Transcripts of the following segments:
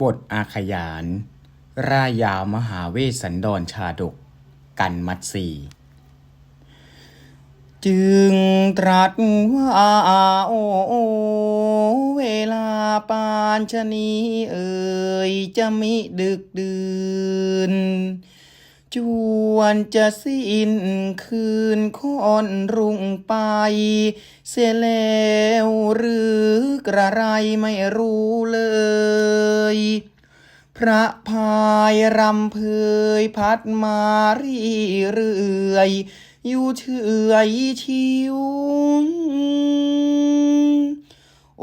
บทอาขยาน ร่ายยาวมหาเวสสันดรชาดก กันมัดสีจึงตรัสว่าโอ้เวลาปานชะนีเอ่ยจะมิดึกดื่น จวนจะสิ้นคืนคอนรุ่งไป เสียแล้วหรือกระไรไม่รู้เลย พระพายรำเพยพัดมารีเรื่อย อยู่เฉยชิว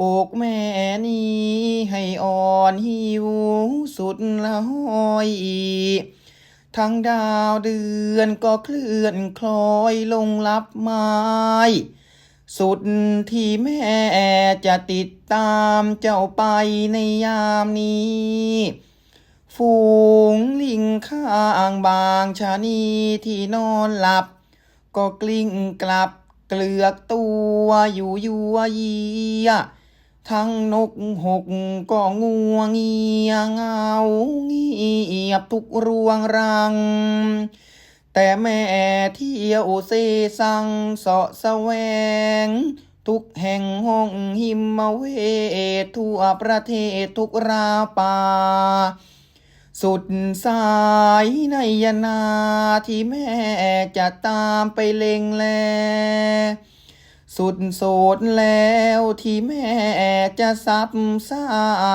อกแม่นี้ให้อ่อนหิวสุดละห้อย ทั้งดาวเดือนก็เคลื่อนคล้อยลงลับไม้สุดที่แม่จะติดตามเจ้าไปในยามนี้ ฝูงลิงข้างบางชานีที่นอนหลับ ก็กลิ้งกลับเกลือกตัวอยู่ยัวเยีย ทั้งนกหกก็งัวเงียเงาเงียบทุกรวงรัง แต่แม่เที่ยวเซสังเสาะแสวง ทุกแห่งห้องหิมเวททั่วประเทศทุกราป่าสุดสายในยนาที่แม่จะตามไปเล็งแล สุดโสดแล้วที่แม่จะซับซา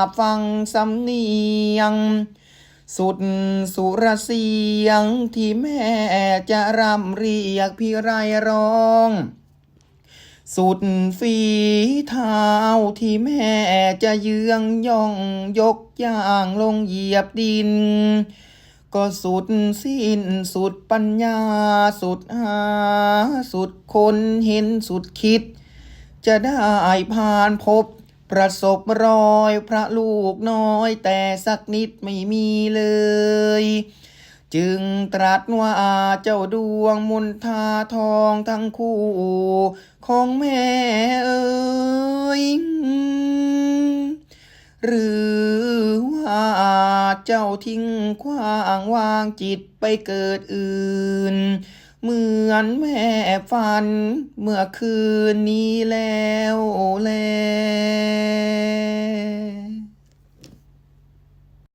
บฟังสำเนียง สุดสุรเสียงที่แม่จะรำเรียกพี่ไรร้องสุดฝีเท้าที่แม่จะเยืองย่องยกย่างลงเหยียบดิน ก็สุดสิ้นสุดปัญญา สุดหา สุดคนเห็นสุดคิด จะได้ผ่านพบประสบรอยพระลูกน้อยแต่สักนิดไม่มีเลย จึงตรัสว่าเจ้าดวงมุนทาทองทั้งคู่ ของแม่เอ๋ยหรือ เจ้าทิ้งขว้างวางจิตไปเกิดอื่น เหมือนแม่ฟันเมื่อคืนนี้แล้วแล